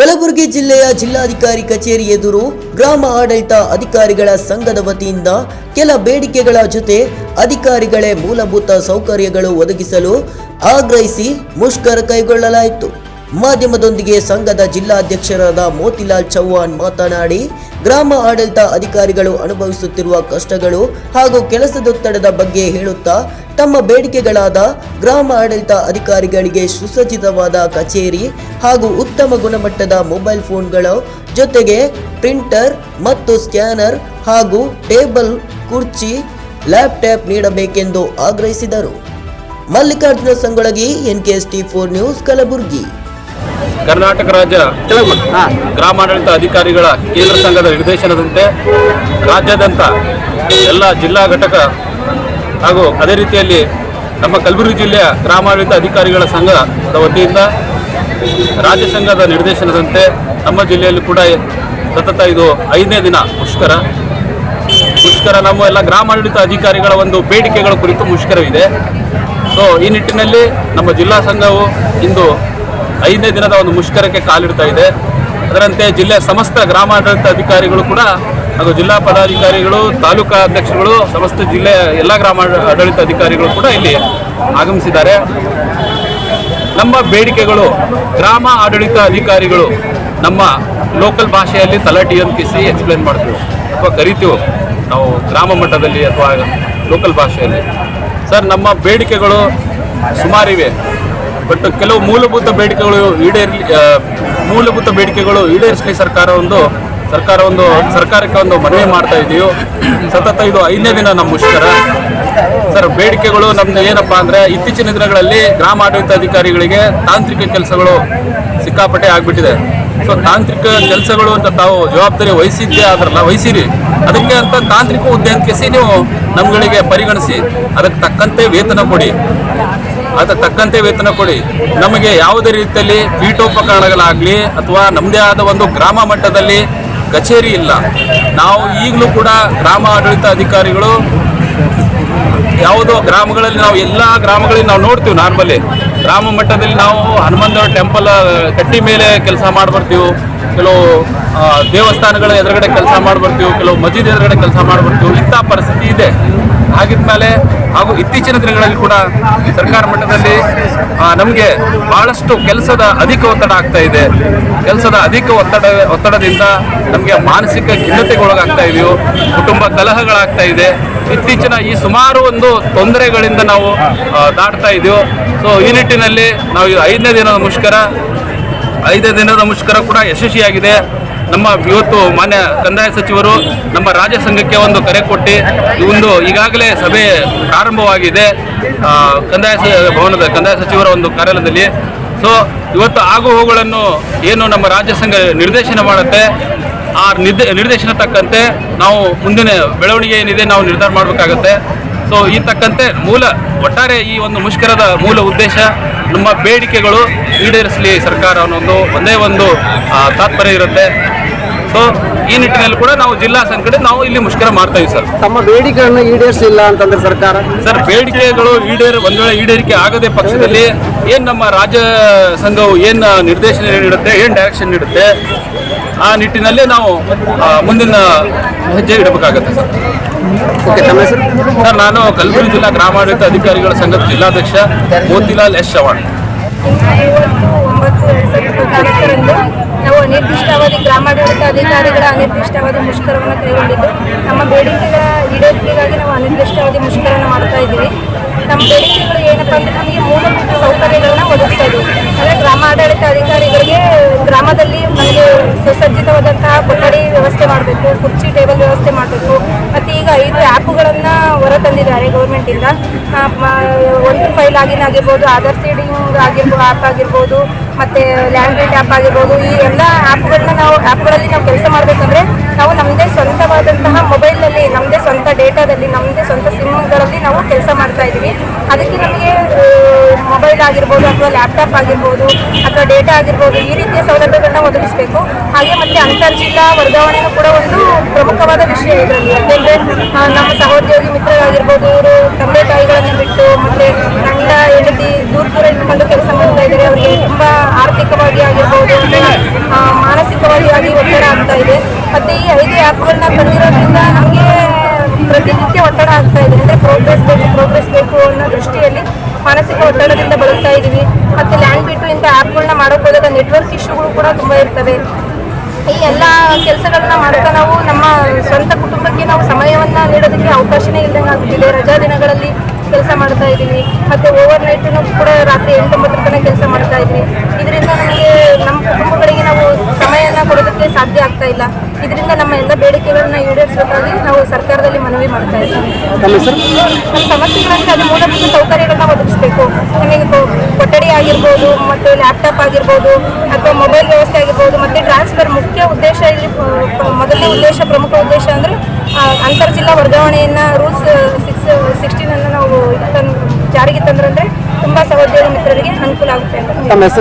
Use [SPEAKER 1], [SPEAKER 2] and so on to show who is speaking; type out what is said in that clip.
[SPEAKER 1] ಕಲಬುರಗಿ ಜಿಲ್ಲೆಯ ಜಿಲ್ಲಾಧಿಕಾರಿ ಕಚೇರಿ ಎದುರು ಗ್ರಾಮ ಆಡಳಿತ ಅಧಿಕಾರಿಗಳ ಸಂಘದ ವತಿಯಿಂದ ಕೆಲ ಬೇಡಿಕೆಗಳ ಜೊತೆ ಅಧಿಕಾರಿಗಳೇ ಮೂಲಭೂತ ಸೌಕರ್ಯಗಳು ಒದಗಿಸಲು ಆಗ್ರಹಿಸಿ ಮುಷ್ಕರ ಕೈಗೊಳ್ಳಲಾಯಿತು. ಮಾಧ್ಯಮದೊಂದಿಗೆ ಸಂಘದ ಜಿಲ್ಲಾಧ್ಯಕ್ಷರಾದ ಮೋತಿಲಾಲ್ ಚೌಹಾಣ್ ಮಾತನಾಡಿ, ಗ್ರಾಮ ಆಡಳಿತ ಅಧಿಕಾರಿಗಳು ಅನುಭವಿಸುತ್ತಿರುವ ಕಷ್ಟಗಳು ಹಾಗೂ ಕೆಲಸದೊತ್ತಡದ ಬಗ್ಗೆ ಹೇಳುತ್ತಾ ತಮ್ಮ ಬೇಡಿಕೆಗಳಾದ ಗ್ರಾಮ ಆಡಳಿತ ಅಧಿಕಾರಿಗಳಿಗೆ ಸುಸಜ್ಜಿತವಾದ ಕಚೇರಿ ಹಾಗೂ ಉತ್ತಮ ಗುಣಮಟ್ಟದ ಮೊಬೈಲ್ ಫೋನ್ಗಳ ಜೊತೆಗೆ ಪ್ರಿಂಟರ್ ಮತ್ತು ಸ್ಕ್ಯಾನರ್ ಹಾಗೂ ಟೇಬಲ್ ಕುರ್ಚಿ ಲ್ಯಾಪ್ಟಾಪ್ ನೀಡಬೇಕೆಂದು ಆಗ್ರಹಿಸಿದರು. Mallikarjuna Sangolagi S T four news Kalaburagi.
[SPEAKER 2] Karnataka ರಾಜ್ಯ ಗ್ರಾಮಾಡಳಿತ ಅಧಿಕಾರಿಗಳ ಕೇಂದ್ರ ಸಂಘದ ನಿರ್ದೇಶನದಂತೆ ರಾಜ್ಯಾದ್ಯಂತ ಎಲ್ಲ ಜಿಲ್ಲಾ ಘಟಕ ಹಾಗೂ ಅದೇ ರೀತಿಯಲ್ಲಿ ನಮ್ಮ ಕಲಬುರಗಿ ಜಿಲ್ಲೆಯ ಗ್ರಾಮಾಡಳಿತ ಅಧಿಕಾರಿಗಳ ಸಂಘದ ವತಿಯಿಂದ ರಾಜ್ಯ ಸಂಘದ ನಿರ್ದೇಶನದಂತೆ ನಮ್ಮ ಜಿಲ್ಲೆಯಲ್ಲಿ ಕೂಡ ಸತತ ಇದು ಐದನೇ ದಿನ ಮುಷ್ಕರ. ಮುಷ್ಕರ ನಮ್ಮ ಎಲ್ಲ ಗ್ರಾಮಾಡಳಿತ ಅಧಿಕಾರಿಗಳ ಒಂದು ಬೇಡಿಕೆಗಳ ಕುರಿತು ಮುಷ್ಕರವಿದೆ. ಸೊ ಈ ನಿಟ್ಟಿನಲ್ಲಿ ನಮ್ಮ ಜಿಲ್ಲಾ ಸಂಘವು ಇಂದು ಐದನೇ ದಿನದ ಒಂದು ಮುಷ್ಕರಕ್ಕೆ ಕಾಲಿಡ್ತಾ ಇದೆ. ಅದರಂತೆ ಜಿಲ್ಲೆಯ ಸಮಸ್ತ ಗ್ರಾಮಾಡಳಿತ ಅಧಿಕಾರಿಗಳು ಕೂಡ ಹಾಗೂ ಜಿಲ್ಲಾ ಪದಾಧಿಕಾರಿಗಳು, ತಾಲೂಕಾ ಅಧ್ಯಕ್ಷರುಗಳು ಸಮಸ್ತ ಜಿಲ್ಲೆಯ ಎಲ್ಲ ಗ್ರಾಮ ಆಡಳಿತ ಅಧಿಕಾರಿಗಳು ಕೂಡ ಇಲ್ಲಿ ಆಗಮಿಸಿದ್ದಾರೆ. ನಮ್ಮ ಬೇಡಿಕೆಗಳು, ಗ್ರಾಮ ಆಡಳಿತ ಅಧಿಕಾರಿಗಳು ನಮ್ಮ ಲೋಕಲ್ ಭಾಷೆಯಲ್ಲಿ ತಲಾಟಿ ಅಂತಿಸಿ ಎಕ್ಸ್ಪ್ಲೇನ್ ಮಾಡ್ತೀವಿ. ಅಥವಾ ಕರಿತೀವಿ. ನಾವು ಗ್ರಾಮ ಮಟ್ಟದಲ್ಲಿ ಅಥವಾ ಲೋಕಲ್ ಭಾಷೆಯಲ್ಲಿ. ಸರ್, ನಮ್ಮ ಬೇಡಿಕೆಗಳು ಸುಮಾರಿವೆ. ಬಟ್ ಕೆಲವು ಮೂಲಭೂತ ಬೇಡಿಕೆಗಳು ಈಡೇರಲಿ ಮೂಲಭೂತ ಬೇಡಿಕೆಗಳು ಈಡೇರಿಸಲಿ ಸರ್ಕಾರ ಒಂದು ಸರ್ಕಾರ ಒಂದು ಸರ್ಕಾರಕ್ಕೆ ಒಂದು ಮನವಿ ಮಾಡ್ತಾ ಇದೀವಿ ಸತತ ಇದು ಐದನೇ ದಿನ ನಮ್ಮ ಮುಷ್ಕರ. ಸರ್, ಬೇಡಿಕೆಗಳು ನಮ್ದು ಏನಪ್ಪಾ ಅಂದ್ರೆ ಇತ್ತೀಚಿನ ದಿನಗಳಲ್ಲಿ ಗ್ರಾಮ ಆಡಳಿತ ಅಧಿಕಾರಿಗಳಿಗೆ ತಾಂತ್ರಿಕ ಕೆಲಸಗಳು ಸಿಕ್ಕಾಪಟ್ಟೆ ಆಗ್ಬಿಟ್ಟಿದೆ. ಸೊ ತಾಂತ್ರಿಕ ಕೆಲಸಗಳು ಅಂತ ತಾವು ಜವಾಬ್ದಾರಿ ವಹಿಸಿದ್ದೇ ಆದ್ರಲ್ಲ, ವಹಿಸಿರಿ. ಅದಕ್ಕೆ ಅಂತ ತಾಂತ್ರಿಕ ಹುದ್ದೆ ಅಂತಿಸಿ ನೀವು ನಮ್ಗಳಿಗೆ ಪರಿಗಣಿಸಿ, ಅದಕ್ಕೆ ತಕ್ಕಂತೆ ವೇತನ ಕೊಡಿ. ಅದಕ್ಕೆ ತಕ್ಕಂತೆ ವೇತನ ಕೊಡಿ. ನಮಗೆ ಯಾವುದೇ ರೀತಿಯಲ್ಲಿ ಪೀಠೋಪಕರಣಗಳಾಗಲಿ ಅಥವಾ ನಮ್ಮದೇ ಆದ ಒಂದು ಗ್ರಾಮ ಮಟ್ಟದಲ್ಲಿ ಕಚೇರಿ ಇಲ್ಲ. ನಾವು ಈಗಲೂ ಕೂಡ ಗ್ರಾಮ ಆಡಳಿತ ಅಧಿಕಾರಿಗಳು ಯಾವುದೋ ಗ್ರಾಮಗಳಲ್ಲಿ ನಾವು ಎಲ್ಲ ಗ್ರಾಮಗಳಲ್ಲಿ ನಾವು ನೋಡ್ತೀವಿ ನಾರ್ಮಲಿ. ಗ್ರಾಮ ಮಟ್ಟದಲ್ಲಿ ನಾವು ಹನುಮಂತ ಟೆಂಪಲ್ ಕಟ್ಟಿ ಮೇಲೆ ಕೆಲಸ ಮಾಡಿಬರ್ತೀವಿ. ಕೆಲವು ದೇವಸ್ಥಾನಗಳ ಎದುರುಗಡೆ ಕೆಲಸ ಮಾಡಿಬರ್ತೀವಿ. ಕೆಲವು ಮಸೀದಿ ಎದುರುಗಡೆ ಕೆಲಸ ಮಾಡಿಬರ್ತೀವಿ. ಇಂಥ ಪರಿಸ್ಥಿತಿ ಇದೆ. ಹಾಗಿದ್ಮೇಲೆ ಹಾಗೂ ಇತ್ತೀಚಿನ ದಿನಗಳಲ್ಲಿ ಕೂಡ ಸರ್ಕಾರ ಮಟ್ಟದಲ್ಲಿ ನಮಗೆ ಬಹಳಷ್ಟು ಕೆಲಸದ ಅಧಿಕ ಒತ್ತಡ ಆಗ್ತಾ ಇದೆ. ಕೆಲಸದ ಅಧಿಕ ಒತ್ತಡ, ಒತ್ತಡದಿಂದ ನಮಗೆ ಮಾನಸಿಕ ಖಿನ್ನತೆಗೊಳಗಾಗ್ತಾ ಇದೆಯೋ, ಕುಟುಂಬ ಕಲಹಗಳಾಗ್ತಾ ಇದೆ. ಇತ್ತೀಚಿನ ಈ ಸುಮಾರು ಒಂದು ತೊಂದರೆಗಳಿಂದ ನಾವು ದಾಟ್ತಾ ಇದೆಯೋ ಸೊ ಈ ನಿಟ್ಟಿನಲ್ಲಿ ನಾವು ಐದನೇ ದಿನದ ಮುಷ್ಕರ, ಐದನೇ ದಿನದ ಮುಷ್ಕರ ಕೂಡ ಯಶಸ್ವಿಯಾಗಿದೆ. ನಮ್ಮ ಇವತ್ತು ಮಾನ್ಯ ಕಂದಾಯ ಸಚಿವರು ನಮ್ಮ ರಾಜ್ಯ ಸಂಘಕ್ಕೆ ಒಂದು ಕರೆ ಕೊಟ್ಟು ಒಂದು ಈಗಾಗಲೇ ಸಭೆ ಪ್ರಾರಂಭವಾಗಿದೆ. ಕಂದಾಯ ಭವನದ ಕಂದಾಯ ಸಚಿವರ ಒಂದು ಕಾರ್ಯಾಲಯದಲ್ಲಿ. ಸೊ ಇವತ್ತು ಆಗು ಹೋಗುಗಳನ್ನು ಏನು ನಮ್ಮ ರಾಜ್ಯ ಸಂಘ ನಿರ್ದೇಶನ ಮಾಡುತ್ತೆ, ಆ ನಿರ್ದೇ, ನಿರ್ದೇಶನ ತಕ್ಕಂತೆ ನಾವು ಮುಂದಿನ ಬೆಳವಣಿಗೆ ಏನಿದೆ ನಾವು ನಿರ್ಧಾರ ಮಾಡಬೇಕಾಗತ್ತೆ. ಸೊ ಈ ತಕ್ಕಂತೆ ಮೂಲ, ಒಟ್ಟಾರೆ ಈ ಒಂದು ಮುಷ್ಕರದ ಮೂಲ ಉದ್ದೇಶ ನಮ್ಮ ಬೇಡಿಕೆಗಳು ಈಡೇರಿಸಲಿ ಸರ್ಕಾರ ಅನ್ನೋದು ಒಂದೇ ಒಂದು ತಾತ್ಪರ್ಯ ಇರುತ್ತೆ. ಸೊ ಈ ನಿಟ್ಟಿನಲ್ಲಿ ಕೂಡ ನಾವು ಜಿಲ್ಲಾ ಸಂಕಟ ನಾವು ಇಲ್ಲಿ ಮುಷ್ಕರ ಮಾಡ್ತಾ ಇದ್ದೀವಿ ಸರ್.
[SPEAKER 3] ತಮ್ಮ ಬೇಡಿಕೆಗಳನ್ನು ಈಡೇರಿಸಿಲ್ಲ ಅಂತಂದ್ರೆ ಸರ್ಕಾರ?
[SPEAKER 2] ಸರ್ ಬೇಡಿಕೆಗಳು ಈಡೇರ ಒಂದ್ ವೇಳೆ ಈಡೇರಿಕೆ ಆಗದೆ ಪಕ್ಷದಲ್ಲಿ ಏನ್ ನಮ್ಮ ರಾಜ್ಯ ಸಂಘವು ಏನ್ ನಿರ್ದೇಶನ ನೀಡುತ್ತೆ ಏನ್ ಡೈರೆಕ್ಷನ್ ನೀಡುತ್ತೆ ಆ ನಿಟ್ಟಿನಲ್ಲಿ ನಾವು ಮುಂದಿನ ಹೆಜ್ಜೆ ಇಡಬೇಕಾಗತ್ತೆ ಸರ್. ಸರ್ ನಾನು ಕಲಬುರಗಿ ಜಿಲ್ಲಾ ಗ್ರಾಮಾಡಳಿತ ಅಧಿಕಾರಿಗಳ ಸಂಘದ ಜಿಲ್ಲಾಧ್ಯಕ್ಷ ಮೋತಿಲಾಲ್ ಎಸ್ ಚವಾಣ್
[SPEAKER 4] ಅನಿರ್ದಿಷ್ಟಾವಧಿ ಗ್ರಾಮಾಡಳಿತ ಅಧಿಕಾರಿಗಳ ಅನಿರ್ದಿಷ್ಟಾವಧಿ ಮುಷ್ಕರವನ್ನು ಕೈಗೊಂಡಿದ್ದು, ನಮ್ಮ ಬೇಡಿಕೆಗಳ ಈಡೇರಿಕೆಗಾಗಿ ನಾವು ಅನಿರ್ದಿಷ್ಟಾವಧಿ ಮುಷ್ಕರವನ್ನು ಮಾಡ್ತಾ ಇದ್ದೀವಿ. ನಮ್ಮ ಬೇಡಿಕೆಗಳು ಏನಪ್ಪ ಅಂದ್ರೆ ನಮಗೆ ಮೂಲಭೂತ ಸೌಕರ್ಯಗಳನ್ನ ಒದಗಿಸ್ತಾ ಇದ್ದೀವಿ. ಅಂದರೆ ಗ್ರಾಮ ಆಡಳಿತ ಅಧಿಕಾರಿಗಳಿಗೆ ಗ್ರಾಮದಲ್ಲಿ ನಮಗೆ ಸುಸಜ್ಜಿತವಾದಂತಹ ಕೊಠಡಿ ವ್ಯವಸ್ಥೆ ಮಾಡಬೇಕು, ಕುರ್ಚಿ, ಟೇಬಲ್ ವ್ಯವಸ್ಥೆ ಮಾಡಬೇಕು. ಮತ್ತು ಈಗ ಐದು ಆ್ಯಪ್ಗಳನ್ನು ಹೊರ ತಂದಿದ್ದಾರೆ ಗೌರ್ಮೆಂಟಿಂದ ಒಂದು ಫೈಲ್ ಆಗಿನ ಆಗಿರ್ಬೋದು, ಆಧಾರ್ ಸೀಡಿಂಗ್ ಆಗಿರ್ಬೋದು ಆ್ಯಪ್ ಆಗಿರ್ಬೋದು, ಮತ್ತು ಲ್ಯಾಂಡ್ ರೇಟ್ ಆ್ಯಪ್ ಆಗಿರ್ಬೋದು, ಈ ಎಲ್ಲ ಆ್ಯಪ್ಗಳನ್ನ ನಾವು ಆ್ಯಪ್ಗಳಲ್ಲಿ ನಾವು ಕೆಲಸ ಮಾಡಬೇಕಂದ್ರೆ ನಾವು ನಮ್ಮದೇ ಸ್ವಂತವಾದಂತಹ ಮೊಬೈಲ್ನಲ್ಲಿ ನಮ್ಮದೇ ಸ್ವಂತ ಡೇಟಾದಲ್ಲಿ ನಮ್ಮದೇ ಸ್ವಂತ ಸಿಮ್ಗಳಲ್ಲಿ ನಾವು ಕೆಲಸ ಮಾಡ್ತಾ ಇದ್ದೀವಿ ಅದಕ್ಕೆ ನಮಗೆ ಮೊಬೈಲ್ ಆಗಿರ್ಬೋದು ಅಥವಾ ಲ್ಯಾಪ್ಟಾಪ್ ಆಗಿರ್ಬೋದು ಅಥವಾ ಡೇಟಾ ಆಗಿರ್ಬೋದು, ಈ ರೀತಿಯ ಸೌಲಭ್ಯಗಳನ್ನ ಒದಗಿಸಬೇಕು. ಹಾಗೆ ಮತ್ತೆ ಅಂತರ್ಜಿಲ್ಲಾ ವರ್ಗಾವಣೆಯೂ ಕೂಡ ಒಂದು ಪ್ರಮುಖವಾದ ವಿಷಯ ಇದರಲ್ಲಿ. ಯಾಕೆಂದರೆ ನಮ್ಮ ಸಹೋದ್ಯೋಗಿ ಮಿತ್ರರಾಗಿರ್ಬೋದು, ಇವರು ತಂದೆ ತಾಯಿಗಳನ್ನು ಬಿಟ್ಟು ಮತ್ತೆ ಗಂಡ, ಹೆಂಡತಿ ದೂರ ದೂರ ಇಟ್ಕೊಂಡು ಕೆಲಸ ಮಾಡ್ತಾ ಇದ್ದಾರೆ ಅವರಿಗೆ ತುಂಬ ಆರ್ಥಿಕವಾಗಿ ಆಗಿರ್ಬೋದು ಮಾನಸಿಕವಾಗಿ ಆಗಿ ಒತ್ತಡ ಆಗ್ತಾ ಇದೆ. ಮತ್ತೆ ಈ ಐದು ಆ್ಯಪ್ಗಳನ್ನ ತಂದಿರೋದ್ರಿಂದ ನಮಗೆ ಪ್ರತಿನಿತ್ಯ ಒತ್ತಡ ಆಗ್ತಾ ಇದೆ. ಅಂದರೆ ಪ್ರೋಗ್ರೆಸ್ ಬೇಕು ಪ್ರೋಗ್ರೆಸ್ ಬೇಕು ಅನ್ನೋ ದೃಷ್ಟಿಯಲ್ಲಿ ಮಾನಸಿಕ ಒತ್ತಡದಿಂದ ಬಳಸ್ತಾ ಇದ್ದೀವಿ ಮತ್ತು ಲ್ಯಾಂಡ್ ಬಿಟ್ಟು ಇಂಥ ಆ್ಯಪ್ಗಳನ್ನ ಮಾಡೋಕ್ಕೋದಾಗ ನೆಟ್ವರ್ಕ್ ಇಶ್ಯೂಗಳು ಕೂಡ ತುಂಬ ಇರ್ತವೆ. ಈ ಎಲ್ಲ ಕೆಲಸಗಳನ್ನ ಮಾಡ್ತಾ ನಾವು ನಮ್ಮ ಸ್ವಂತ ಕುಟುಂಬಕ್ಕೆ ನಾವು ಸಮಯವನ್ನ ನೀಡೋದಕ್ಕೆ ಅವಕಾಶನೇ ಇಲ್ದಂಗೆ ಆಗುತ್ತಿದೆ ರಜಾ ದಿನಗಳಲ್ಲಿ ಕೆಲಸ ಮಾಡ್ತಾ ಇದ್ದೀವಿ ಮತ್ತೆ ಓವರ್ ನೈಟ್ ಕೂಡ ರಾತ್ರಿ ಎಂಟೊಂಬತ್ತರ ತನಕ ಕೆಲಸ ಮಾಡ್ತಾ ಇದ್ವಿ. ಇದರಿಂದ ನಮಗೆ ನಮ್ಮ ಕುಟುಂಬಗಳಿಗೆ ನಾವು ಸಮಯನ ಕೊಡೋದಕ್ಕೆ ಸಾಧ್ಯ ಆಗ್ತಾ ಇಲ್ಲ. ಇದರಿಂದ ನಮ್ಮ ಎಲ್ಲ ಬೇಡಿಕೆಗಳನ್ನ ಈಡೇರಿಸಬೇಕಾಗಿ ನಾವು ಸರ್ಕಾರದಲ್ಲಿ ಮನವಿ ಮಾಡ್ತಾ ಇದ್ದೀವಿ. ನಮ್ಮ ಸಮಸ್ಯೆಗಳಂದ್ರೆ ಅದು ಮೂಲಭೂತ ಸೌಕರ್ಯಗಳನ್ನ ಒದಗಿಸಬೇಕು. ನಮಗೆ ಕೊಠಡಿ ಆಗಿರ್ಬೋದು ಮತ್ತು ಲ್ಯಾಪ್ಟಾಪ್ ಆಗಿರ್ಬೋದು ಅಥವಾ ಮೊಬೈಲ್ ವ್ಯವಸ್ಥೆ ಆಗಿರ್ಬೋದು ಮತ್ತು ಟ್ರಾನ್ಸ್ಫರ್ ಮುಖ್ಯ ಉದ್ದೇಶ ಇಲ್ಲಿ ಮೊದಲನೇ ಉದ್ದೇಶ ಪ್ರಮುಖ ಉದ್ದೇಶ ಅಂದರೆ ಅಂತರ್ ಜಿಲ್ಲಾ ವರ್ಗಾವಣೆಯನ್ನು ರೂಲ್ಸ್ ಸಿಕ್ಸ್ ಸಿಕ್ಸ್ಟೀನನ್ನು ನಾವು ಜಾರಿಗೆ ತಂದ್ರಂದ್ರೆ ತುಂಬ ಸಹೋದ್ಯೋಗ ಮಿತ್ರರಿಗೆ ಅನುಕೂಲ ಆಗುತ್ತೆ